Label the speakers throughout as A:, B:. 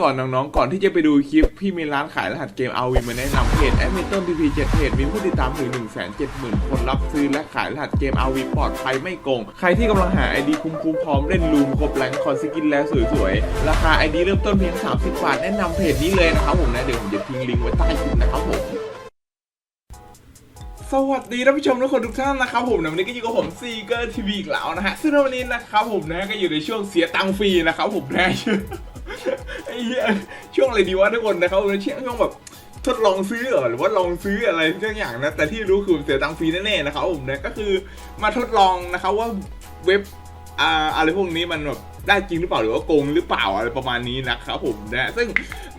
A: ก่อนน้องๆ ก่อนที่จะไปดูคลิป พี่มีร้านขายรหัสเกม RV มาแนะนำเพจแอดมินต้น PP 7เจ็ดเพจมีผู้ติดตามถึง170,000 คนรับซื้อและขายรหัสเกม RV ปลอดภัยไม่โกง ใครที่กำลังหา ID คุ้มๆพร้อมเล่นลูมครบแรงคอนสกินแล้วสวยๆ ราคา ID เริ่มต้นเพียง 30 บาท แนะนำเพจนี้เลยนะครับผมนะ เดี๋ยวผมจะทิ้งลิงก์ไว้ใต้คลิปนะครับผมสวัสดีท่านผู้ชมทุกคนทุกท่านนะครับผมในวันนี้ก็อยู่กับผมซีเกอร์ทีวีอีกแล้วนะฮะซึ่งวันนี้นะครับผมนะก็อยู่ในช่วงเสียตังค์ฟรีนะครับผมนะ เหี้ยช่วงอะไรดีวะทุกคนนะครับเป็นช่วงแบบทดลองซื้อหรือว่าลองซื้ออะไรสักอย่างนะแต่ที่รู้คือเสียตังค์ฟรีแน่ๆนะครับผมนะก็คือมาทดลองนะครับว่าเว็บอะไรพวกนี้มันแบบ ได้จริงหรือเปล่าหรือว่าโกงหรือเปล่าอะไรประมาณนี้นะครับผมนะซึ่ง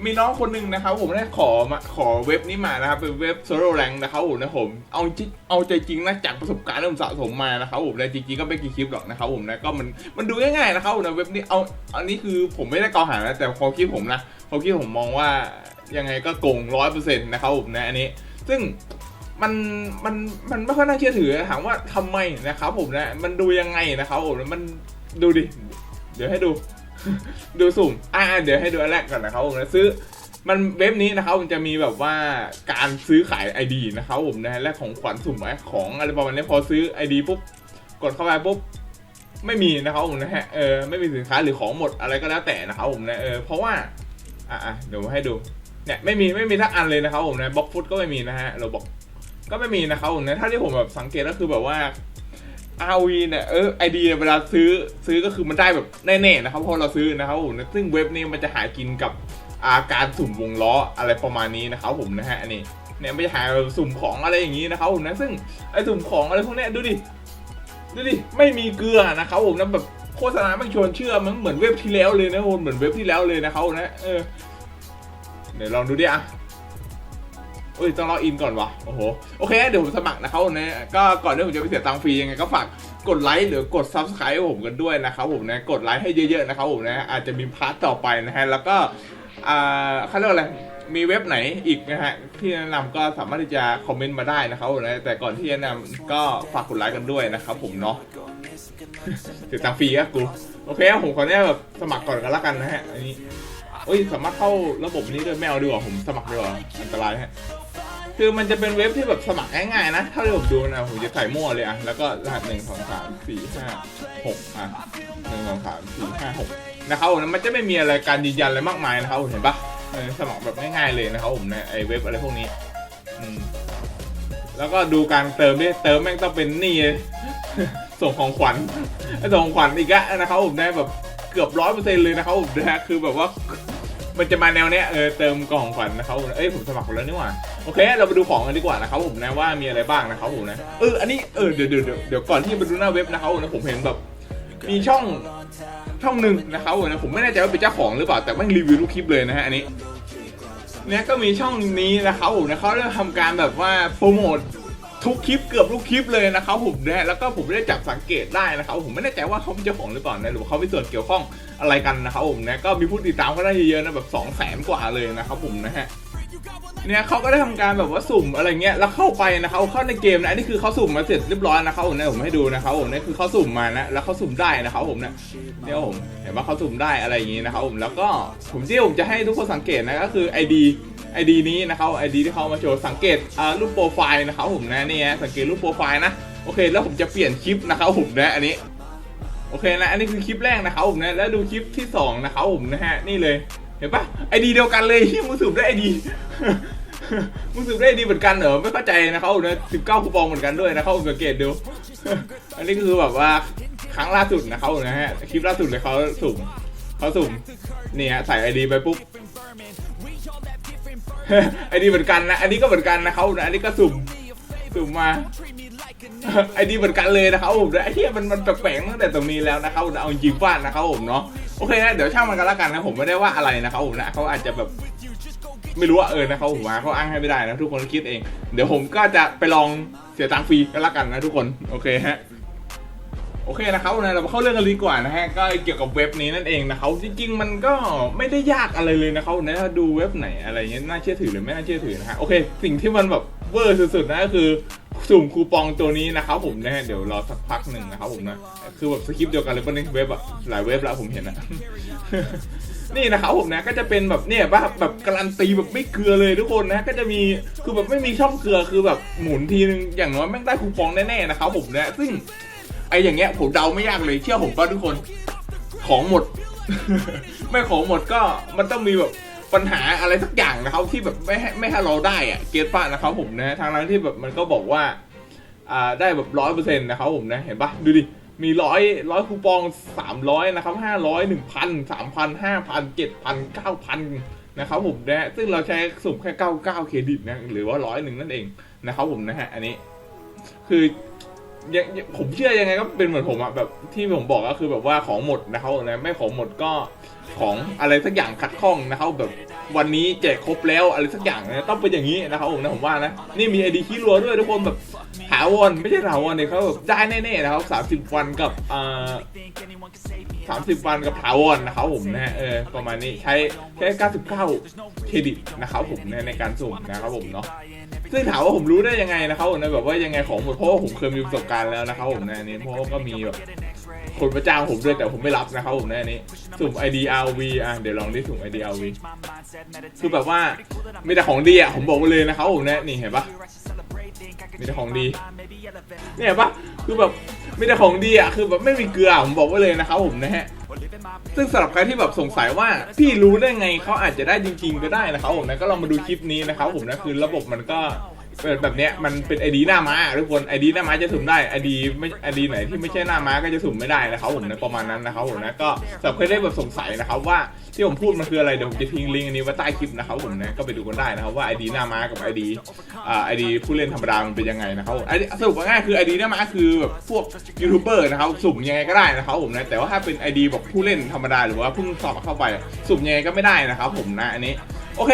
A: มีน้องคนหนึ่งนะครับผมได้ขอมาขอเว็บนี้มานะครับเป็นเว็บโซโลแรงนะครับผมนะผมเอาจริงเอาใจจริงนะจากประสบการณ์ที่ผมสะสมมานะครับผมนะจริงๆก็ไม่กี่คลิปหรอกนะครับผมนะก็มันมันดูง่ายๆนะครับผมนะเว็บนี้เอาอันนี้คือผมไม่ได้กล่าวหานะแต่ความคิดผมนะความคิดผมมองว่ายังไงก็โกงร้อยเปอร์เซ็นต์นะครับผมนะอันนี้ ซึ่งมันมันมันไม่ค่อยน่าเชื่อถือถามว่าทำไมนะครับผมนะมันดูยังไงนะครับผมมันดูดิ เดี๋ยวให้ดู ดูสุ่ม อ่าเดี๋ยวให้ดูอันแรกก่อนนะครับผมนะซื้อ มันเว็บนี้นะครับมันจะมีแบบว่าการซื้อขาย ID นะครับผมนะและของขวัญสุ่มไอของอะไรประมาณนี้พอซื้อ ID ปุ๊บกดเข้าไปปุ๊บไม่มีนะครับผมนะฮะเออไม่มีสินค้าหรือของหมดอะไรก็แล้วแต่นะครับผมนะเออเพราะว่าอะอะเดี๋ยวให้ดูเนี่ยไม่มีไม่มีทักอันเลยนะครับผมนะบล็อกฟุตก็ไม่มีนะฮะเราบอกก็ไม่มีนะครับผมนะถ้าที่ผมแบบสังเกตก็คือแบบว่า RV เนี่ยเออไอเดียเวลาซื้อซื้อก็คือมันได้แบบแน่ๆนะครับเพราะเราซื้อนะครับผมซึ่งเว็บนี้มันจะหากินกับอาการสุ่มวงล้ออะไรประมาณนี้นะครับผมนะฮะอันนี้เนี่ยมันจะหาสุ่มของอะไรอย่างนี้นะครับผมนะซึ่งไอสุ่มของอะไรพวกเนี้ยดูดิดูดิไม่มีเกลือนะครับผมนะแบบโฆษณาไม่ชวนเชื่อมันเหมือนเว็บที่แล้วเลยนะผมเหมือนเว็บที่แล้วเลยนะครับนะเออเดี๋ยวลองดูดิอะ เอ้ยต้องล็อกอินก่อนวะโอ้โหโอเคเดี๋ยวผมสมัครนะครับผมนะก็ก่อนที่ผมจะไปเสียตังค์ฟรียังไงก็ฝากกดไลค์หรือกด subscribe ผมกันด้วยนะครับผมนะกดไลค์ให้เยอะๆนะครับผมนะอาจจะมีพาร์ทต่อไปนะฮะแล้วก็อ่าเขาเรียกอะไรมีเว็บไหนอีกนะฮะที่แนะนำก็สามารถที่จะคอมเมนต์มาได้นะครับผมนะแต่ก่อนที่จะแนะนำก็ฝากกดไลค์กันด้วยนะครับผมเนาะเสียตังค์ฟรีอะกูโอเคผมขอเนี่ยแบบสมัครก่อนกันละกันนะฮะอันนี้เอ้ยสามารถเข้าระบบนี้ด้วยไม่เอาดีกว่าผมสมัครดีกว่าอันตรายฮะ คือมันจะเป็นเว็บที่แบบสมัครง่ายๆนะ ถ้าผมดูนะ ผมจะใส่มั่วเลยอะแล้วก็รหัสหนึ่งสองสามสี่ห้าหกอะหนึ่งสองสามสี่ห้าหกนะครับผมมันจะไม่มีอะไรการยืนยันอะไรมากมายนะครับผมเห็นปะสมัครแบบง่ายๆเลยนะครับผมในไอเว็บอะไรพวกนี้แล้วก็ดูการเติมด้วยเติมแม่งต้องเป็นนี่ส่งของขวัญไอส่งของขวัญอีกอะนะครับผมได้แบบเกือบร้อยเปอร์เซ็นต์เลยนะครับผมนะคือแบบว่า มันจะมาแนวเนี้ยเออเติมกล่องขวัญนะครับผมเอ้ยผมสมัครไปแล้วนี่หว่าโอเค เราไปดูของกันดีกว่านะครับผมนะว่ามีอะไรบ้างนะครับผมนะเอออันนี้เออเดี๋ยวเดี๋ยวเดี๋ยวเดี๋ยวก่อนที่จะไปดูหน้าเว็บนะครับผมนะผมเห็นแบบมีช่องช่องหนึ่งนะครับผมนะผมไม่แน่ใจว่าเป็นเจ้าของหรือเปล่าแต่แม่งรีวิวทุกคลิปเลยนะฮะอันนี้เนี่ยก็มีช่องนี้นะครับผมนะเขาเริ่มทำการแบบว่าโปรโมท ทุกคลิปเกือบทุกคลิปเลยนะครับผมนะแล้วก็ผมได้จับสังเกตได้นะครับผมไม่แน่ใจว่าเขาเป็นเจ้าของหรือเปล่านะหรือว่าเขามีส่วนเกี่ยวข้องอะไรกันนะครับผมนะก็มีผู้ติดตามก็ได้เยอะๆนะแบบ2 0 0แสนกว่าเลยนะครับผมนะฮะเนี่ยเขาก็ได้ทำการแบบว่าสุ่มอะไรเงี้ยแล้วเข้าไปนะครับเข้าในเกมนะอันนี้คือเขาสุ่มมาเสร็จเรียบร้อยนะครับผมนะผมให้ดูนะครับผมนี่คือเขาสุ่มมานะแล้วเขาสุ่มได้นะครับผมนะเนี่ยผมเห็นว่าเขาสุ่มได้อะไรอย่างงี้นะครับผมแล้วก็ผมที่ผมจะให้ทุกคนสังเกตนะก็คือ ID ID นี้นะครับ ID ที่เขามาโชว์สังเกตอ่ารูปโปรไฟล์นะครับผมนะนี่ฮะสังเกตรูปโปรไฟล์นะโอเค แล้วผมจะเปลี่ยนคลิปนะครับผมนะอันนี้โอเคนะอันนี้คือคลิปแรกนะครับผมนะแล้วดูคลิปที่สองนะครับผมนะฮะนี่เลยเห็นปะไอดีเดียวกันเลยที่มึงสืบได้ไอดีมึงสืบได้ไอดีเหมือนกันเหรอไม่เข้าใจนะครับผมนะสิบเก้าคูปองเหมือนกันด้วยนะครับสังเกตดูอันนี้คือแบบว่าครั้งล่าสุดนะครับผมนะฮะคลิปล่าสุดเลยเขาสุ่มเขาสุ่มนี่ฮะใส่ไอดีไปปุ๊บ ไอ้ดีเหมือนกันนะ อันนี้ก็เหมือนกันนะครับนะอันนี้ก็สุ่ม สุ่มมาไอ้ดีเหมือนกันเลยนะครับผมไอ้เหี้ยมันมันแปลกๆตั้งแต่ตรงนี้แล้วนะครับผมเอาจริงฟ้าดนะครับผมเนาะโอเคนะเดี๋ยวช่างมันกันละกันนะผมไม่ได้ว่าอะไรนะครับผมนะเขาอาจจะแบบไม่รู้ว่าเออนะครับผมว่าเขาอ้างให้ไม่ได้นะทุกคนคิดเอง เดี๋ยวผมก็จะไปลองเสียตังค์ฟรีกันละกันนะทุกคนโอเคฮะ โอเคนะครับนะเรามาเข้าเรื่องกันดีกว่านะฮะก็เกี่ยวกับเว็บนี้นั่นเองนะครับจริงๆมันก็ไม่ได้ยากอะไรเลยนะครับนะถ้าดูเว็บไหนอะไรเงี้ยน่าเชื่อถือหรือไม่น่าเชื่อถือนะฮะโอเค สิ่งที่มันแบบเวอร์สุดๆนะก็คือสุ่มคูปองตัวนี้นะครับผมนะเดี๋ยวรอสักพักหนึ่งนะครับผมนะคือแบบสคริปต์เดียวกันเลยปะเนี่ยเว็บอะหลายเว็บแล้วผมเห็นอะนี่นะครับผมนะก็จะเป็นแบบเนี่ยป่ะแบบการันตีแบบไม่เกลือเลยทุกคนนะก็จะมีคือแบบไม่มีช่องเกลือคือแบบหมุนทีนึงอย่างน้อยแม่งได้คูปองแน่ๆนะครับผมนะซึ่ง ไออย่างเงี้ยผมเดาไม่ยากเลยเชื่อผมป่ะทุกคนของหมด ไม่ของหมดก็มันต้องมีแบบปัญหาอะไรสักอย่างนะครับที่แบบไม่ให้ไม่ให้เราได้อะเกตป้านะครับผมนะทางนั้นที่แบบมันก็บอกว่าอ่าได้แบบร้อยเปอร์เซ็นต์นะครับผมนะเห็นปะดูดิมีร้อยร้อยคูปองสามร้อยนะครับห้าร้อยหนึ่งพันสามพันห้าพันเจ็ดพันเก้าพันนะครับผมนะซึ่งเราใช้สุ่มแค่เก้าเก้าเครดิตนะหรือว่าร้อยหนึ่งนั่นเองนะครับผมนะฮะอันนี้ คือ ยังผมเชื่อยังไงก็เป็นเหมือนผมอะแบบที่ผมบอกก็คือแบบว่าของหมดนะครับผมนะไม่ของหมดก็ของอะไรสักอย่างขัดข้องนะครับแบบวันนี้แจกครบแล้วอะไรสักอย่างนะต้องเป็นอย่างนี้นะครับผมนะผมว่านะนี่มีไอดีคีรัวด้วยทุกคนแบบถาวรไม่ใช่ถาวรเนี่ยเขาแบบได้แน่ๆนะครับสามสิบวันกับอ่าสามสิบวันกับถาวรนะครับผมนะเออประมาณนี้ใช้แค่เก้าสิบเก้าเครดิตนะครับผมในในการสุ่มนะครับผมเนาะ ซึ่งถามว่าผมรู้ได้ยังไงนะครับผมนะแบบว่ายังไงของหมดเพราะว่าผมเคยมีประสบการณ์แล้วนะครับผมนะอันนี้เพราะว่าก็มีแบบคนประจ้างผมด้วยแต่ผมไม่รับนะครับผมนะอันนี้สุ่ม ID RV อะเดี๋ยวลองดิสุ่ม ID RV คือแบบว่ามีแต่ของดีอะผมบอกไว้เลยนะครับผมนะนี่เห็นปะมีแต่ของดีเนี่ยปะคือแบบ มีแต่ของดีอะคือแบบไม่มีเกลือผมบอกไว้เลยนะครับผมนะฮะซึ่งสำหรับใครที่แบบสงสัยว่าพี่รู้ได้ไงเขาอาจจะได้จริง ๆ ก็ได้นะครับผมนะก็ลองมาดูคลิปนี้นะครับผมนะคือระบบมันก็ เป็นแบบเนี้ยมันเป็นไอดีหน้าม้าทุกคนไอดีหน้าม้าจะสุ่มได้ไอดีไม่ไอดีไหนที่ไม่ใช่หน้าม้าก็จะสุ่มไม่ได้นะครับผมนะประมาณนั้นนะครับผมนะก็สำหรับใครได้แบบสงสัยนะครับว่าที่ผมพูดมันคืออะไรเดี๋ยวผมจะทิ้งลิงก์อันนี้ไว้ใต้คลิปนะครับผมนะก็ไปดูกันได้นะครับว่าไอดีหน้าม้ากับไอดีอ่าไอดีผู้เล่นธรรมดามันเป็นยังไงนะครับไอสรุปง่ายๆคือไอดีหน้าม้าคือแบบพวกยูทูบเบอร์นะครับสุ่มยังไงก็ได้นะครับผมนะแต่ว่าถ้าเป็นไอดีแบบผู้เล่นธรรมดาหรือว่าเพิ่งสอบเข้าไปสุ่มยังไงก็ไม่ได้นะครับผมนะอันนี้โอเค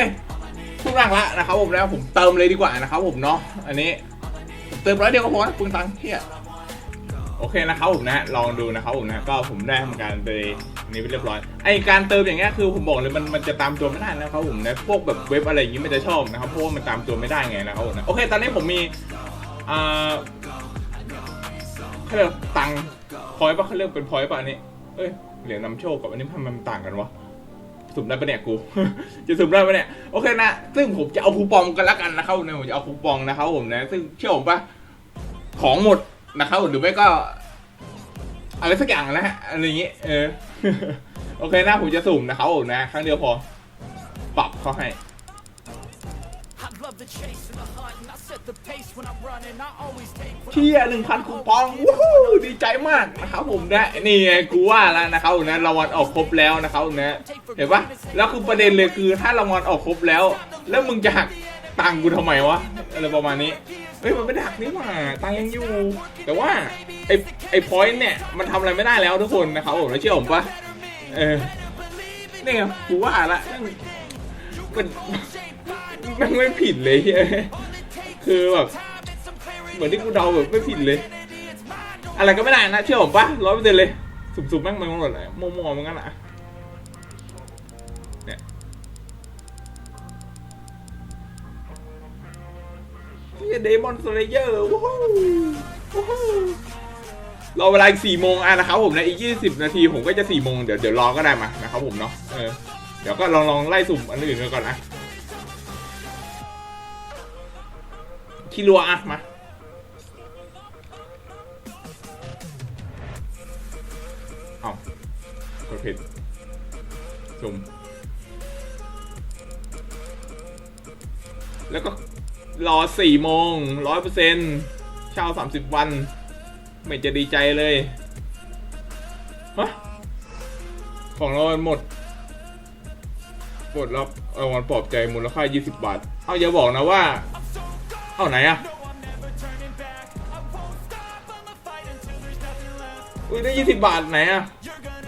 A: ทุกร่างละนะครับผมแล้วผมเติมเลยดีกว่านะครับผมเนาะอันนี้เติมร้อยเดียวก็พอนะปึงตังเฮียโอเคนะครับผมนะลองดูนะครับผมนะก็ผมได้ทำการไปนี้ไปเรียบร้อยไอการเติมอย่างเงี้ยคือผมบอกเลยมันมันจะตามตัวไม่ได้นะครับผมนะพวกแบบเว็บอะไรอย่างงี้มันจะชอบนะครับเพราะว่ามันตามตัวไม่ได้ไงนะครับผมนะโอเค ตอนนี้ผมมีอ่าเขาเรียกตังพอยต์ปะเขาเรียกเป็นพอยต์ปะอันนี้เอ้ยเหรียญนำโชคกับอันนี้ทำไมมันต่างกันวะ สุ่มได้ปะเนี่ยกู จะสุ่มได้ปะเนี่ยโอเคนะ ซึ่งผมจะเอาคูปองกันละกันนะครับเนี่ยผมจะเอาคูปองนะครับผมนะ ซึ่งเชื่อผมปะของหมดนะครับหรือไม่ก็อะไรสักอย่างนะฮะอะไรอย่างงี้เออโอเคนะผมจะสุ่มนะครับผมนะครั้งเดียวพอ ปรับเขาให้
B: I love the chase and the hunt, and I set the pace when I'm running. I always take what
A: เชี่ยหนึ่งพันคูปองวู้ฮู้ดีใจมากนะครับผมนะนี่ไงกูว่าแล้วนะครับผมนะรางวัลออกครบแล้วนะครับผมนะเห็นปะแล้วคือประเด็นเลยคือถ้ารางวัลออกครบแล้ว แล้วมึงจะหักตังค์กูทำไมวะอะไรประมาณนี้เฮ้ยมันไม่ได้หักนี่หว่าตังค์ยังอยู่ แต่ว่าไอ้ไอ้พอยต์เนี่ยมันทำอะไรไม่ได้แล้วทุกคนนะครับผมแล้วเชื่อผมปะเออนี่ไงกูว่าละมันมันไม่ผิดเลยเฮ้ย คือแบบเหมือนที่กูเดาแบบไม่ผิดเลย อะไรก็ไม่ได้นะเชื่อผมปะร้อยเปอร์เซ็นต์เลย สุ่มๆแม่งมันหมดเลยมั่วๆมันงั้นอะเนี่ยนี่เดมอนสเลเยอร์ว้าวว้าวรอเวลาอีกสี่โมงอะนะครับผมนะอีกยี่สิบนาทีผมก็จะสี่โมงเดี๋ยวเดี๋ยวรอก็ได้มานะครับผมเนาะเออเดี๋ยวก็ลองลองไล่สุ่มอันอื่นกันก่อนนะ คิรัวอะมาเอากดผิดสุ่มแล้วก็รอสี่โมงร้อยเปอร์เซ็นต์เช่าสามสิบวัน ไม่จะดีใจเลยฮะของเราหมดหมดแล้วเอาวันปลอบใจมูลค่า 20 บาท เอาอย่าบอกนะว่า เอาไหนอะอุ้ยได้20บาทไหนอะ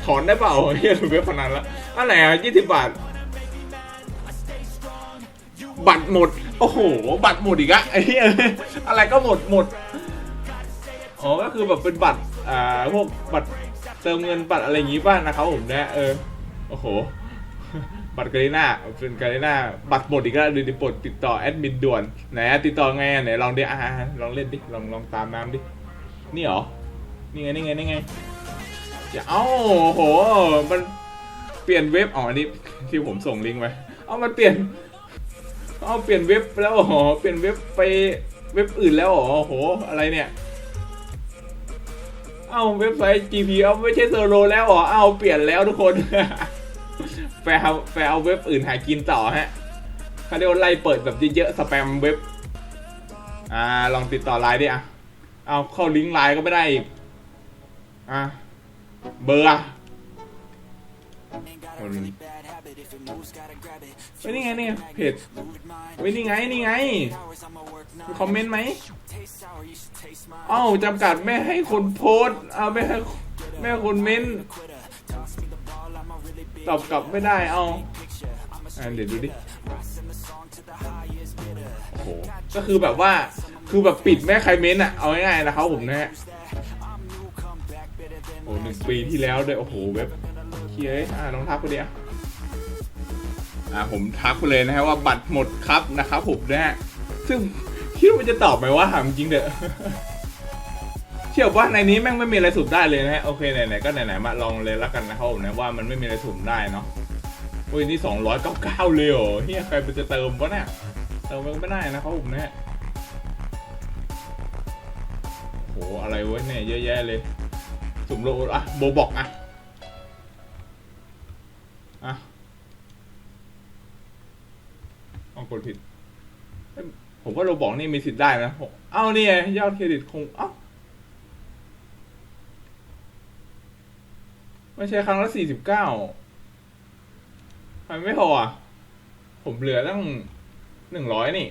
A: ถอนได้เปล่าเฮียถูกเว็บพนันละอันไหนอะยี่สิบบาท บัตรหมด โอ้โห บัตรหมดอีกอะไอ้เหี้ยอะไรก็หมดหมด อ๋อ ก็คือแบบเป็นบัตร อ่า พวกบัตรเติมเงินบัตรอะไรอย่างงี้ป่ะนะครับผมนะเออ โอ้โห บัตรกาลิน่าเป็นกาลิน่าบัตรหมดอีกแล้วดูดิปลดติดต่อแอดมินด่วนไหนติดต่อไงไหนลองดิอ่าลองเล่นดิลองลองตามน้ำดินี่เหรอนี่ไงนี่ไงนี่ไงอย่าเอ้าโหมันเปลี่ยนเว็บอ๋ออันนี้ที่ผมส่งลิงก์ไปเอามันเปลี่ยนเอาเปลี่ยนเว็บแล้วเหรอเปลี่ยนเว็บไปเว็บอื่นแล้วอโอ้โหอะไรเนี่ยเอาเว็บไซต์ GP เอาไม่ใช่เซอร์โลแล้วเหรอเอาเปลี่ยนแล้วทุกคน แฟร์เอาแฟร์เอาเว็บอื่นหากินต่อฮะเขาเรียกว่าไล่เปิดแบบเยอะๆสแปมเว็บ อ่า ลองติดต่อไลน์ดิอะ เอาเข้าลิงก์ไลน์ก็ไม่ได้อีก อะ เบอร์อะคนเฮ้ยนี่ไงนี่เพจเฮ้ยนี่ไงนี่ไงมีคอมเมนต์ไหมอ้าวจำกัดไม่ให้คนโพสเอาไม่ให้ไม่ให้คนเมน ตอบกลับไม่ได้เอาอะเดี๋ยวดูดิโอ้โหก็คือแบบว่าคือแบบปิดไม่ให้ใครเม้นอะเอาง่ายๆนะครับผมนะฮะโอ้หนึ่งปีที่แล้วด้วยโอ้โหเว็บเคียร์อ่าลองทักไปดิอะอ่าผมทักไปเลยนะฮะว่าบัตรหมดครับนะครับผมนะฮะซึ่งคิดว่ามันจะตอบไหมว่าถามจริงเด้อ เชื่อว่าในนี้แม่งไม่มีอะไรสุ่มได้เลยนะฮะโอเคไหนๆก็ไหนๆมาลองเลยละกันนะครับผมนะว่ามันไม่มีอะไรสุ่มได้เนาะโอ้ยนี่สองร้อยเก้าเก้าเลยเหรอเฮียใครมันจะเติมวะเนี่ยเติมมันไม่ได้นะครับผมนะฮะโหอะไรวะเนี่ยเยอะแยะเลย สุ่มโลอะโบบอกอะอะเอากดผิดผมว่าโรบอกนี่มีสิทธิ์ได้นะ เอ้านี่ไงยอดเครดิตคง เอ้า ไม่ใช่ครั้งละสี่สิบเก้าทำไมไม่พออะ ผมเหลือตั้งหนึ่งร้อยนี่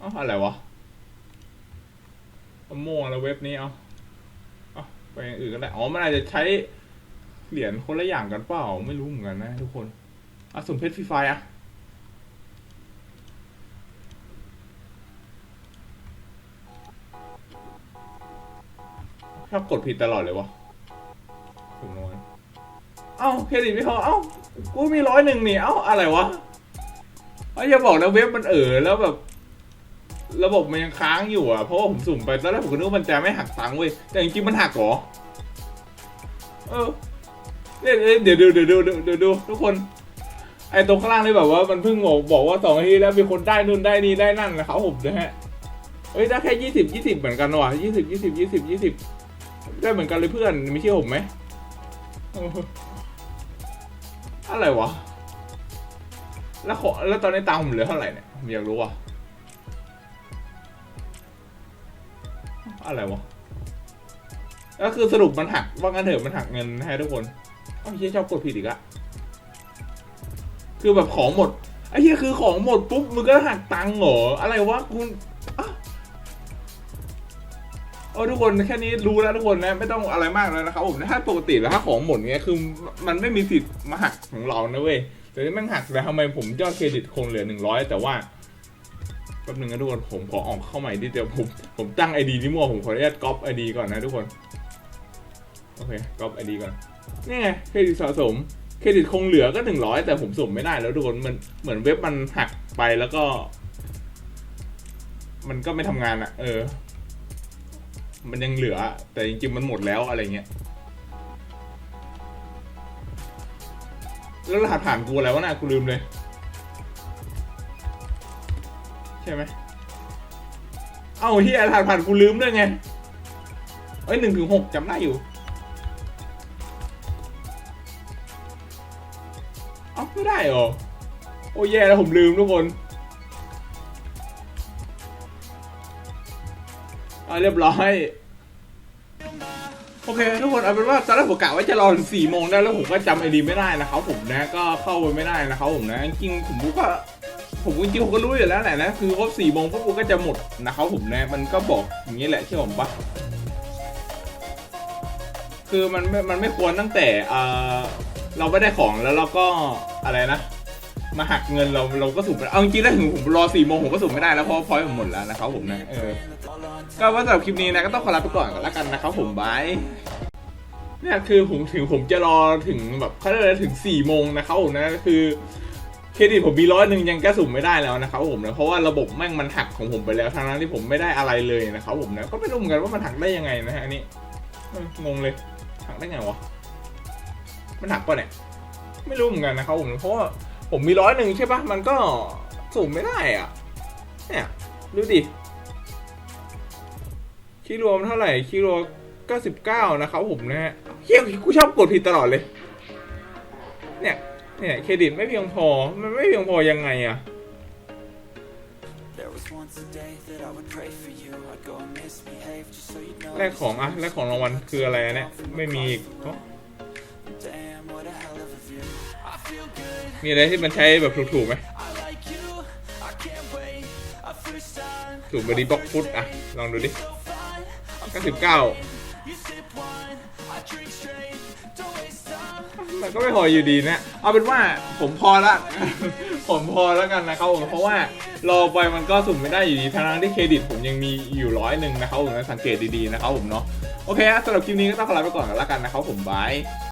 A: อ้าอะไรวะเอาม่วงแล้วเว็บนี้เอาเอาไปอย่างอื่นก็ได้ อ๋อ มันอาจจะใช้เหรียญคนละอย่างกันเปล่า ไม่รู้เหมือนกันนะทุกคนอะสมเพชรฟรีไฟอะ อบกดผิดตลอดเลยวะสมน้อยเอ้าเครดิตไม่พอเอ้ากูมีร้อยหนึ่งนี่เอ้าอะไรวะเอ้ยอย่าบอกนะเว็บมันเออแล้วแบบ ระบบมันยังค้างอยู่อะเพราะว่าผมสุ่มไปตอนแรกผมก็นึกว่ามันจะไม่หักตังค์เว้ยแต่จริงๆมันหักหรอเออเนี่ยเดี๋ยวดูเดี๋ยวดูเดี๋ยวดูเดี๋ยวดูทุกคนไอ้ตรงข้างล่างนี่แบบว่ามันเพิ่งบอกบอกว่าสองนาทีแล้วมีคนได้นู่นได้นี่ได้นั่นนะครับผมนะฮะเฮ้ยได้แค่ยี่สิบยี่สิบเหมือนกันว่ะยี่สิบยี่สิบยี่สิบยี่สิบ ได้เหมือนกันเลยเพื่อนไม่เชื่อผมไหมอะไรวะ แล้วขอแล้วตอนนี้ตังค์ผมเหลือเท่าไหร่เนี่ยผมอยากรู้อะอะไรวะแล้วคือสรุปมันหักว่างั้นเถอะมันหักเงินให้ทุกคนไอ้เฮียชอบกดผิดอีกอะคือแบบของหมดไอ้เฮียคือของหมดปุ๊บมึงก็หักตังค์เหรออะไรวะคุณ อะเออทุกคนแค่นี้รู้แล้วทุกคนนะไม่ต้องอะไรมากแล้วนะครับผมถ้าปกติแล้วถ้าของหมดเงี้ยคือมันไม่มีสิทธิ์มาหักของเรานะเว้ยแต่นี่แม่งหักแต่ทำไมผมยอดเครดิตคงเหลือหนึ่งร้อยแต่ว่าแป๊บนึงนะทุกคนผมขอออกเข้าใหม่ดิเดี๋ยวผมผมตั้งไอดีนี่มั่วผมขออนุญาตก๊อปไอดีก่อนนะทุกคนโอเคก๊อปไอดีก่อนนี่ไงเครดิตสะสมเครดิตคงเหลือก็หนึ่งร้อยแต่ผมสุ่มไม่ได้แล้วทุกคนมันเหมือนเว็บมันหักไปแล้วก็ มันก็ไม่ทำงานอะเออ มันยังเหลือ แต่จริงๆมันหมดแล้วอะไรเงี้ยแล้วรหัสผ่านกูอะไรวะน่ะกูลืมเลย ใช่ไหมเอ้าที่อาถานผ่านกูลืมด้วยไงเอ้ยหนึ่งถึงหกจำได้อยู่เอ้าไม่ได้เหรอโอ้แย่แล้วผมลืมทุกคน เอาเรียบร้อย โอเค ทุกคนเอาเป็นว่าตอนแรกผมกะว่าจะรอถึงสี่โมงได้แล้วผมก็จำไอดีไม่ได้นะครับผมนะก็เข้าไปไม่ได้นะครับผมนะจริงผมก็ผมจริงผมก็รู้อยู่แล้วแหละนะคือครบสี่โมงปุ๊บกูก็จะหมดนะครับผมนะมันก็บอกอย่างนี้แหละเชื่อผมปะคือมันมันไม่ควรตั้งแต่เราไม่ได้ของแล้วเราก็อะไรนะ มาหักเงินเราเราก็สุ่มไม่ได้เอาจริงๆแล้วถึงผมรอสี่โมงผมก็สุ่มไม่ได้แล้วเพราะพอยต์ผมหมดแล้วนะครับผมนะเออก็ว่าสำหรับคลิปนี้นะก็ต้องขอลาไปก่อนก่อนละกันนะครับผมบายเนี่ยคือผมถึงผมจะรอถึงแบบเขาเรียกอะไรถึงสี่โมงนะครับผมนะคือเครดิตผมมีร้อยหนึ่งยังแก้สุ่มไม่ได้แล้วนะครับผมนะเพราะว่าระบบแม่งมันหักของผมไปแล้วทั้งนั้นที่ผมไม่ได้อะไรเลยนะครับผมนะก็ไม่รู้เหมือนกันว่ามันหักได้ยังไงนะฮะอันนี้งงเลยหักได้ไงวะมันหักปะเนี่ยไม่รู้เหมือนกันนะครับผมเพราะว่า ผมมีร้อยหนึ่งใช่ปะมันก็สุ่มไม่ได้อะ เนี่ยดูดิคีย์รวมเท่าไหร่คีย์รวม99นะครับผมนะฮะเฮียกูชอบกดผิดตลอดเลย เนี่ยเนี่ยเครดิตไม่เพียงพอ มันไม่เพียงพอยังไงอะ
B: There was once a day that I would pray for you. I'd go and misbehave just so you know.
A: แรกของอะแรกของรางวัลคืออะไรอะเนี่ย ไม่มีอีก มีอะไรที่มันใช้แบบถูกๆไหมถูกบอดี้บล็อกฟุตอะลองดูดิ99
B: You sip wine. I drink straight. Don't waste time.
A: มันก็ไม่พออยู่ดีนะ เอาเป็นว่าผมพอละ ผมพอแล้วกันนะครับผมเพราะว่ารอไปมันก็สุ่มไม่ได้อยู่ดีทั้งที่เครดิตผมยังมีอยู่ร้อยหนึ่งนะครับผมนะสังเกตดีๆนะครับผมเนาะโอเคสำหรับคลิปนี้ก็ต้องขอลาไปก่อนกันแล้วกันนะครับผมบาย